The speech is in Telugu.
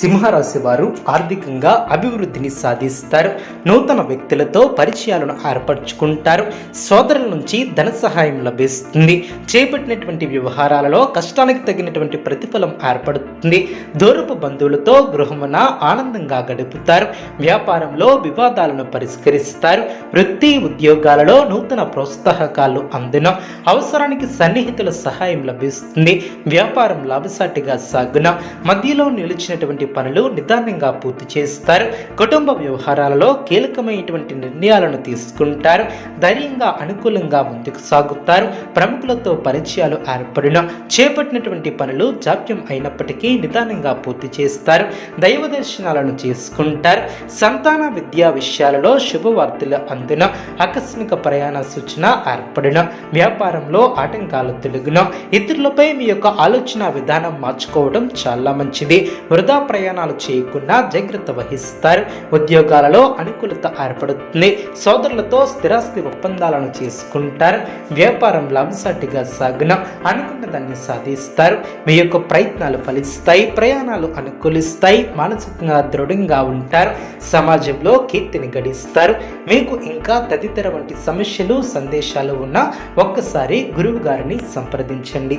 సింహరాశి వారు ఆర్థికంగా అభివృద్ధిని సాధిస్తారు. నూతన వ్యక్తులతో పరిచయాలను ఏర్పరచుకుంటారు. సోదరుల నుంచి ధన సహాయం లభిస్తుంది. చేపట్టినటువంటి వ్యవహారాలలో కష్టానికి తగినటువంటి ప్రతిఫలం ఏర్పడుతుంది. దూరపు బంధువులతో గృహమున ఆనందంగా గడుపుతారు. వ్యాపారంలో వివాదాలను పరిష్కరిస్తారు. వృత్తి ఉద్యోగాలలో నూతన ప్రోత్సాహకాలు అందున అవసరానికి సన్నిహితుల సహాయం లభిస్తుంది. వ్యాపారం లాభసాటిగా సాగున మధ్యలో నిలిచినటువంటి పనులు నిదానంగా పూర్తి చేస్తారు. కుటుంబ వ్యవహారాలలో కీలకమైనటువంటి నిర్ణయాలను తీసుకుంటారు. ధైర్యంగా అనుకూలంగా ముందుకు సాగుతారు. ప్రముఖులతో పరిచయాలు ఏర్పడిన చేపట్టినటువంటి పనులు జాప్యం అయినప్పటికీ నిదానంగా పూర్తి చేస్తారు. దైవ దర్శనాలను చేసుకుంటారు. సంతాన విద్యా విషయాలలో శుభవార్తలు అందున ఆకస్మిక ప్రయాణ సూచన ఏర్పడిన వ్యాపారంలో ఆటంకాలు తొలగిన ఇతరులపై మీ యొక్క ఆలోచన విధానం మార్చుకోవడం చాలా మంచిది. వృధా ప్రయాణాలు చేయకుండా జాగ్రత్త వహిస్తారు. ఉద్యోగాలలో అనుకూలత ఏర్పడుతుంది. సోదరులతో స్థిరాస్తి ఒప్పందాలను చేసుకుంటారు. వ్యాపారం లాభసాటిగా సాగున. అనుకున్న దాన్ని సాధిస్తారు. మీ యొక్క ప్రయత్నాలు ఫలిస్తాయి. ప్రయాణాలు అనుకూలిస్తాయి. మానసికంగా దృఢంగా ఉంటారు. సమాజంలో కీర్తిని గడిస్తారు. మీకు ఇంకా తదితర వంటి సమస్యలు సందేశాలు ఉన్న ఒక్కసారి గురువు గారిని సంప్రదించండి.